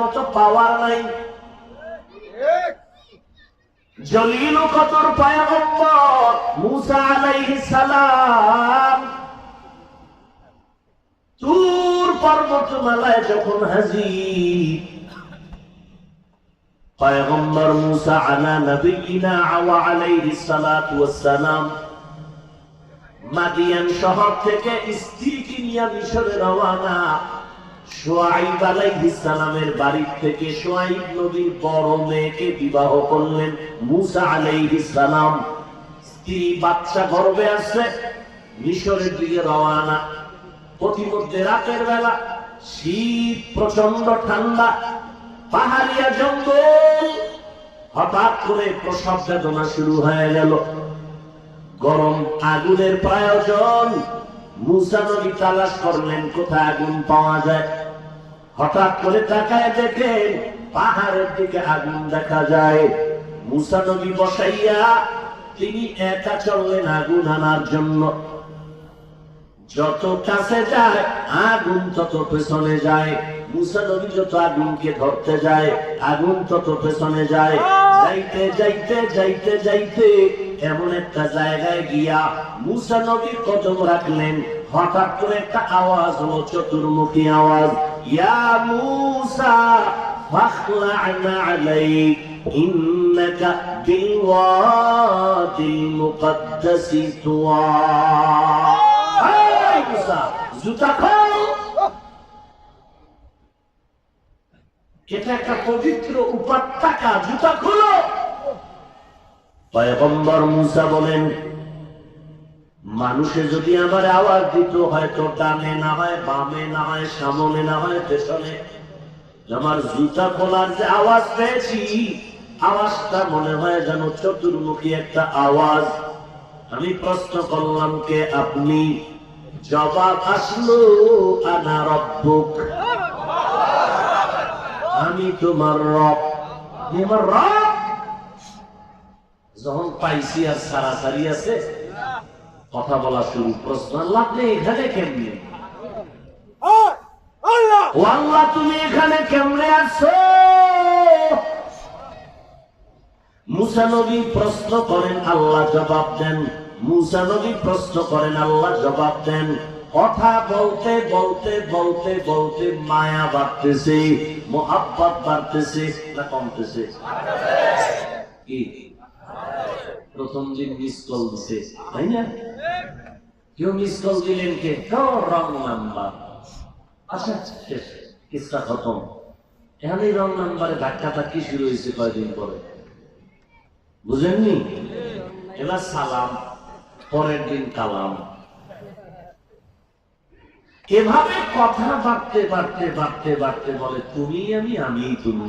মতো পাওয়ার নাই। জলিল কতর পয়গম্বর মুসা আলাইহিস সালাম। তুর পর্বতমালায় যখন হাজির, পয়গম্বর মুসা আলা নবিয়িনা ওয়া আলাইহিস সালাতু ওয়াস মাদিয়ান শহর থেকে স্ত্রীকে নিয়ে মিশরে রওয়ানা সোয়াইব থেকে সোয়াইব নবীর বড় মেয়েকে বিবাহ করলেন মুসা স্ত্রী বাচ্চা আসছে মিশরের দিকে প্রতিমধ্যে রাতের বেলা শীত প্রচণ্ড ঠান্ডা, পাহাড়িয়া জঙ্গল। হঠাৎ করে প্রসব বেদনা শুরু হয়ে গেল। গরম আগুনের প্রয়োজন। মুসা তালাশ করলেন, কোথায় আগুন পাওয়া যায়? হঠাৎ করে তাকায় পাহাড়ের দিকে আগুন দেখা যায়। বসাইয়া তিনি একা চললেন আগুন আনার জন্য। যত কাছে যায়, আগুন তত পেছনে যায়। মুসা নবী যত আগুনকে ধরতে যায়, আগুন তত পেছনে যায়। যাইতে যাইতে যাইতে যাইতে এমন একটা জায়গায় গিয়া মুসা নবী কদম রাখলেন হঠাৎ করে একটা আওয়াজ হলো চতুর্মুখী আওয়াজ ইয়া মুসা فاخلعنا عليك إنك بالوادي المقدس طوى এই মুসা, জুতা খোল এটা একটা পবিত্র উপত্যকা জুতা খুলো পয়গম্বর মুসা বলেন, মানুষে যদি আমার আওয়াজ দিত, হয়তো ডানে না হয়, বামে না হয়, সামনে না হয়, পেছনে। আমার জুতা খোলার যে আওয়াজ পেয়েছি, আওয়াজটা মনে হয় যেন চতুর্মুখী একটা আওয়াজ। আমি প্রশ্ন করলাম, কে আপনি? জবাব আসলো, আনা রব্বুক। আমি তোমার রব। আমি আমার রব? যখন পাইছি আর সারাসারি আছে কথা বলা শুরু প্রশ্ন আল্লাহ আপনি এখানে কেমনি? ও আল্লাহ তুমি এখানে কেমনে আছো? মুসা নবী প্রশ্ন করেন আল্লাহ জবাব দেন। মুসা নবী প্রশ্ন করেন আল্লাহ জবাব দেন। কথা বলতে বলতে বলতে বলতে মায়া বাড়তেছে মোহাব্বত বাড়তেছে না কমতেছে? কি? প্রথম দিন মিস কল দিছে, তাই না? কেউ মিস কল দিলেন কে? Wrong number. আচ্ছা শেষ, কিসটা খতম। এখানেই রং নাম্বারে ধাক্কা ধাক্কি শুরু হয়েছে কয়েকদিন পরে? বুঝেননি? এবার সালাম, পরের দিন কালাম। এভাবে কথা বাড়তে বাড়তে বাড়তে বাড়তে বলে, তুমি আমি আমি তুমি।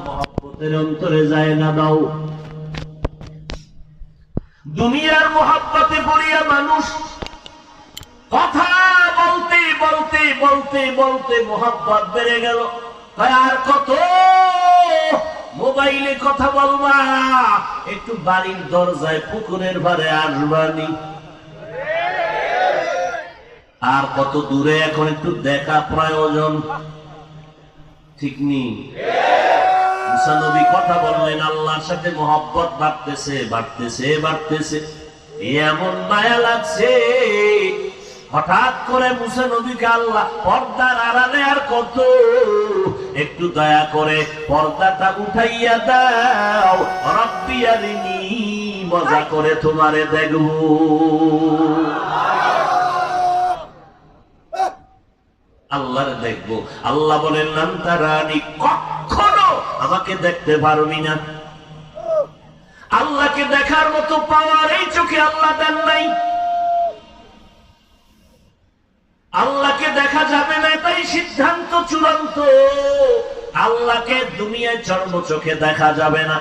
মহব্বতের অন্তরে যায় না দাও। দুনিয়ার মহব্বতে পড়িয়া মানুষ, কথা বলতে বলতে বলতে বলতে মহব্বত বেড়ে গেল। আর কত মোবাইলে কথা বলবা? একটু বাড়ির দরজায় পুকুরের ভারে আসবানি। আর কত দূরে এখন একটু দেখা প্রয়োজন। ঠিক নেই মুসানবী কথা বললেন, আল্লাহর সাথে বাড়তেছে বাড়তেছে বাড়তেছে। এমন মায়া লাগছে, হঠাৎ করে মুসা নবীকে আল্লাহ পর্দার আড়ালে আর কত? একটু দয়া করে পর্দাটা উঠাইয়া দাও। রব্বিয়ারিনি মজা করে তোমারে দেখব। আল্লাহর দেখব। আল্লাহ বলেন নাম তারানি আমাকে দেখতে পারবি না। আল্লাহকে দেখার মতো পাওয়ার এই চোখে আল্লাহ দেন নাই। আল্লাহকে দেখা যাবে না তাই সিদ্ধান্ত, চূড়ান্ত। আল্লাহকে দুনিয়ায় চর্ম চোখে দেখা যাবে না।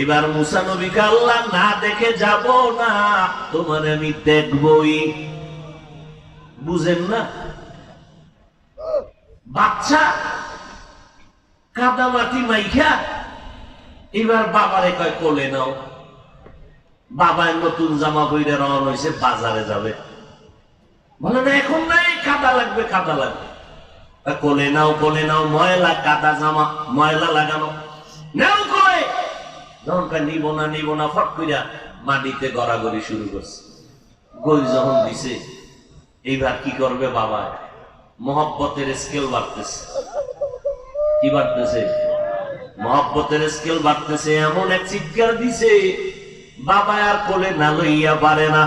এবার মুসা আল্লাহ না দেখে যাব না, তোমার আমি দেখবই। বুঝেন না? বাচ্চা কাদা মাটি মাইখা, এবার বাবারে কয়, কোলে নাও। বাবায় নতুন জামা বইরে রওনা হয়েছে বাজারে যাবে। বলে, না, এখন নাই, কাদা লাগবে কাদা লাগবে। কোলে নাও কোলে নাও, ময়লা, কাদা জামা, ময়লা লাগানো। নাও কোলে! কয়, নিব না নিব না, ফট কইরা মাটিতে গড়াগড়ি শুরু করছে। গই যখন দিছে, এইবার কি করবে বাবা মহব্বতের স্কেল বাড়তেছে। কি বাড়তেছে? মহব্বতের স্কেল বাড়তেছে, এমন এক চিৎকার দিছে, বাবা আর কোলে না লইয়া পারে না।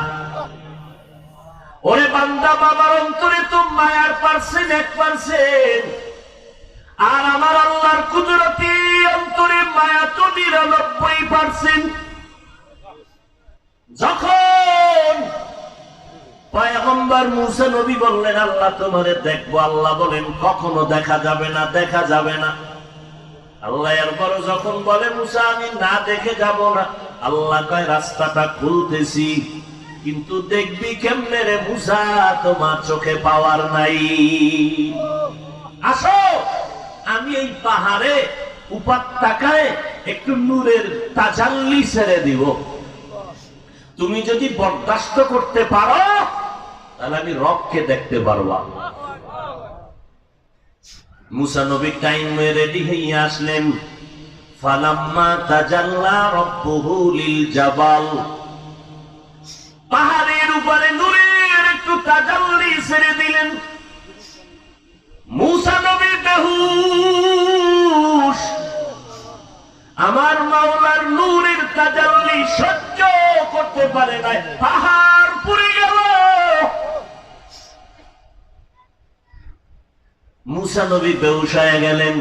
ওরে বান্দা, বাবার অন্তরে তো মায়ার পার্সেন্ট এক পার্সেন্ট আর আমার আল্লাহর কুদরতি অন্তরে মায়া তো নিরানব্বই পার্সেন্ট যখন পয়গম্বর মুসা নবী বললেন, আল্লাহ তোমারে দেখব। আল্লাহ বলেন, কখনো দেখা যাবে না, দেখা যাবে না। আল্লাহ এরপরও যখন বলে, মুসা, আমি না দেখে যাব না। আল্লাহ কয়, রাস্তাটা খুলতেছি, কিন্তু দেখবি কেমনে রে মুসা? তোমার চোখে পাওয়ার নাই। আসো, আমি এই পাহাড়ে উপত্যকায় একটু নূরের তাজাল্লি ছেড়ে দিব। তুমি যদি বরদাস্ত করতে পারো তাহলে আমি রবকে দেখতে পারবা। মুসা নবী রেডি হইয়া আসলেন। ফালাম্মা তাজাল্লা লিল জাবাল। পাহাড়ের উপরে নূরের একটু তাজাল্লি ছেড়ে দিলেন। মুসা নবী বেহুশ। আমার মাওলার নূরের তাজাল্লি সহ্য করতে পারে নাই। পাহাড় মুসা নবী বেউসায় গেলেন।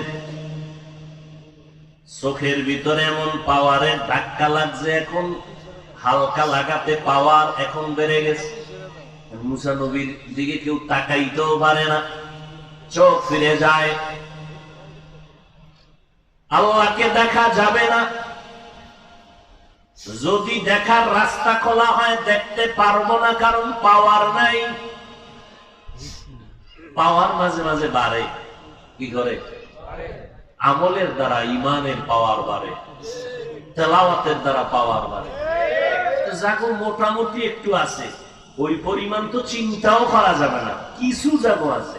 চোখের ভিতরে এমন পাওয়ারের ধাক্কা লাগছে এখন, হালকা লাগাতে পাওয়ার এখন বেড়ে গেছে। মুসা নবীর দিকে কেউ তাকাইতেও পারে না, চোখ ফিরে যায়। আল্লাহকে দেখা যাবে না। যদি দেখার রাস্তা খোলা হয়, দেখতে পারব না কারণ পাওয়ার নাই। পাওয়ার মাঝে মাঝে বাড়ে। কি করে? আমলের দ্বারা, ইমানের পাওয়ার বাড়ে। তেলাওয়াতের দ্বারা পাওয়ার বাড়ে। যাগো মোটামুটি একটু আছে। ওই পরিমাণ তো চিন্তাও করা যাবে না। কিছু যাগো আছে।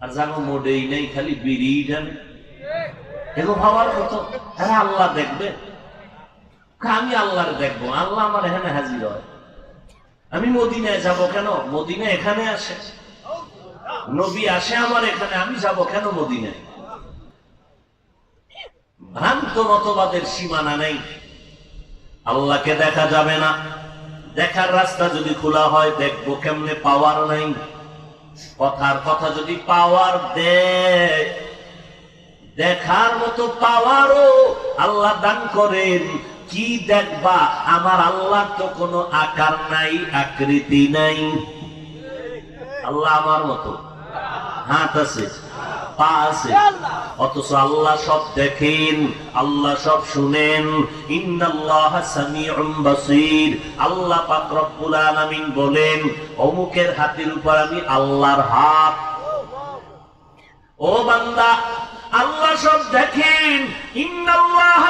আর যাগো মোটেই নেই, খালি বেরিয়ে যান এগো ভাবার কত? হ্যাঁ আল্লাহ দেখবে। আমি আল্লাহর দেখব। আল্লাহ আমার এখানে হাজির হয়। আমি মদিনায় যাব কেন? মদিনা এখানে আসে। নবী আসে আমার এখানে, আমি যাব কেন মদিনায়? ভ্রান্ত মতবাদের সীমানা নেই। আল্লাহকে দেখা যাবে না। দেখার রাস্তা যদি খোলা হয়, দেখব কেমনে পাওয়ার নাই। কথার কথা যদি পাওয়ার দেয়, দেখার মতো পাওয়ারও আল্লাহ দান করেন। কি দেখবা? আমার আল্লাহ তো কোনো আকার নাই, আকৃতি নাই। আল্লাহ আমার মতো। হাত আছে, পা আছে। অথচ আল্লাহ সব দেখেন, আল্লাহ সব শুনেন। আল্লাহ পাক বলেন, অমুকের হাতের উপর আমি আল্লাহর হাত। ও বান্দা, আল্লাহ সব দেখেন, ইন্নাল্লাহ